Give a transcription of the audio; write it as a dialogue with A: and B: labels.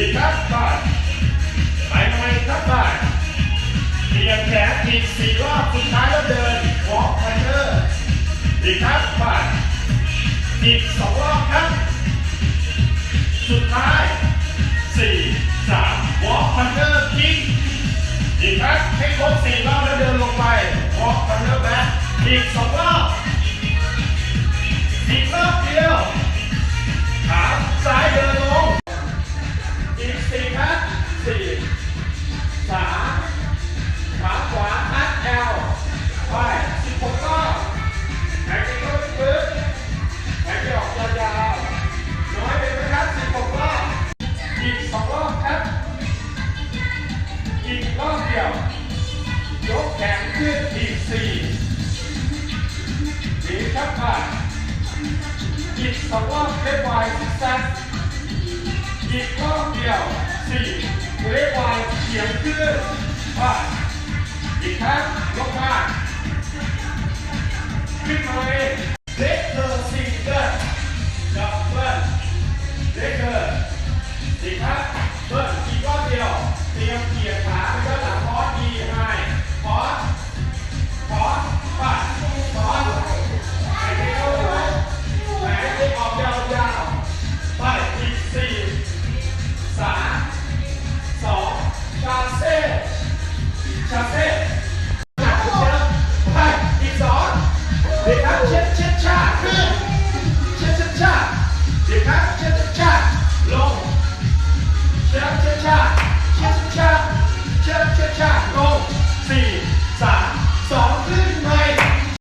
A: อีกครับก่อนไปทำไมครับบ่ายเอียงแขนอีกสี่รอบสุดท้ายแล้วเดินวอล์กพันเนอร์อีกครับบ่ายอีกสองรอบครับ สุดท้ายสี่สามวอล์กพันเนอร์คิกอีกครับให้ครบสี่รอบแล้วเดินลงไปวอล์กพันเนอร์แบ็คอีกสองรอบอีกรอบ อีกรอบเดียว ยกแขนขึ้นอีกสี่ดีครับค่ะอีกสองรอบเรียกวายซิกแซกอีกรอบเดียวสี่เรียกวายเฉียงขึ้นมานอีกครั้งยกมานขึ้นมาเลย